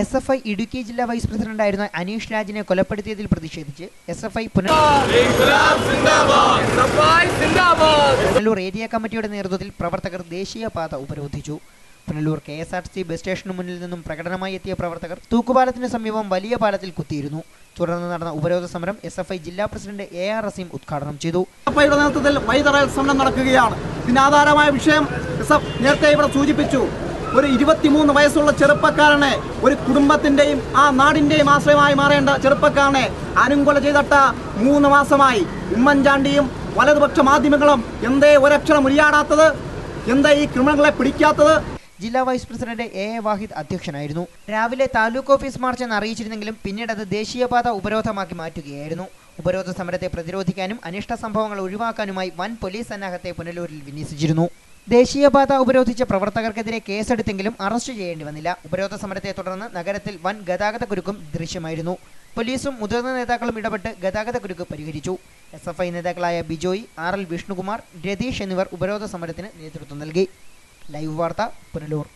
S F I Idukki ജില്ലാ vice പ്രസിഡന്റായിരുന്ന അനീഷ് രാജിനെ കൊലപ്പെടുത്തിയതിൽ പ്രതിഷേധിച്ച് S F I Punalur area കമ്മിറ്റിയുടെ നേതൃത്വത്തിൽ പ്രവർത്തകർ ദേശീയപാത ഉപരോധിച്ചു. Punalur K S R T C സ്റ്റേഷന് മുന്നിൽ നിന്നും പ്രകടനമായി എത്തിയ പ്രവർത്തകർ തൂക്കുപാലത്തിന് സമീപം വലിയ പാലത്തിൽ കുത്തിയിരുന്നു. തുടർന്ന് നടന്ന ഉപരോധ സമരം എസ് എഫ് ഐ ജില്ലാ പ്രസിഡന്റ് എ ആർ റസീം ഉദ്ഘാടനം ചെയ്തു. നേതൃത്വത്തിൽ വഴിതടയൽ സമരം നടക്കുകയാണ്. ഇതിനാധാരമായ വിഷയം എസ് എഫ് നേരത്തെ ഇവിടെ സൂചിപ്പിച്ചു. ഒരു ഇരുപത്തിമൂന്ന് വയസ്സുള്ള ചെറുപ്പക്കാരനെ ഒരു കുടുംബത്തിന്റെയും ആ നാടിന്റെയും ആശ്രയമായി മാറേണ്ട ചെറുപ്പക്കാരനെ അനുകൊല ചെയ്തിട്ട മൂന്ന് മാസമായി ഉമ്മൻചാണ്ടിയും വലതുപക്ഷ മാധ്യമങ്ങളും എന്തേ ഒരക്ഷരം ഉരിയാടാത്തത്? എന്താ ഈ ക്രിമിനലുകളെ പിടിക്കാത്തത്? ജില്ലാ vice president A A Wahid അധ്യക്ഷനായിരുന്നു. രാവിലെ താലൂക്ക് ഓഫീസ് മാർച്ച് എന്ന് അറിയിച്ചിരുന്നെങ്കിലും പിന്നീട് അത് ദേശീയപാത ഉപരോധമാക്കി മാറ്റുകയായിരുന്നു. ഉപരോധ സമരത്തെ പ്രതിരോധിക്കാനും അനിഷ്ട സംഭവങ്ങൾ ഒഴിവാക്കാനുമായി വൻ പോലീസ് സന്നാഹത്തെ പുനലൂരിൽ വിന്യസിച്ചിരുന്നു. ദേശീയപാത ഉപരോധിച്ച പ്രവർത്തകർക്കെതിരെ കേസെടുത്തെങ്കിലും അറസ്റ്റ് ചെയ്യേണ്ടി വന്നില്ല. ഉപരോധ സമരത്തെ തുടർന്ന് നഗരത്തിൽ വൻ ഗതാഗത കുരുക്കും ദൃശ്യമായിരുന്നു. പോലീസും മുതിർന്ന നേതാക്കളും ഇടപെട്ട് ഗതാഗത കുരുക്ക് പരിഹരിച്ചു. എസ് എഫ് ഐ നേതാക്കളായ ബിജോയ് ആർ എൽ വിഷ്ണുകുമാർ രതീഷ് എന്നിവർ ഉപരോധ സമരത്തിന് നേതൃത്വം നൽകി. ലൈവ് വാർത്ത പുനലൂർ.